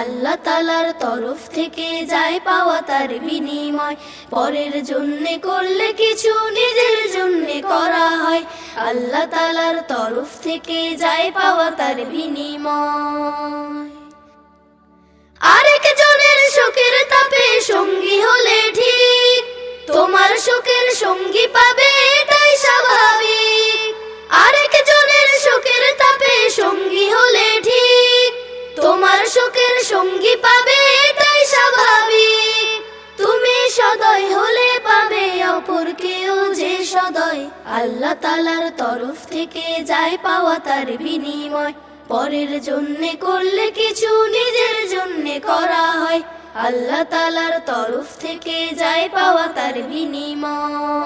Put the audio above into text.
আল্লাহ তালার তরফ থেকে যায় পাওয়া তার বিনিময়। পরের জন্যে করলে কিছু নিজের জন্যে করা হয়। আল্লাহ তালার তরফ থেকে যায় পাওয়া তার বিনিময়। আরেক জনের শোকের তাপে সঙ্গী হলে ঠিক, তোমার শোকের সঙ্গী পাবে সঙ্গী পাবে, এটাই স্বাভাবিক। তুমি সদয় হলে পাবে, অপর কেউ যে সদয়। আল্লাহ তালার তরফ থেকে যায় পাওয়া তার বিনিময়। পরের জন্যে করলে কিছু নিজের জন্যে করা হয়। আল্লাহ তালার তরফ থেকে যায় পাওয়া তার বিনিময়।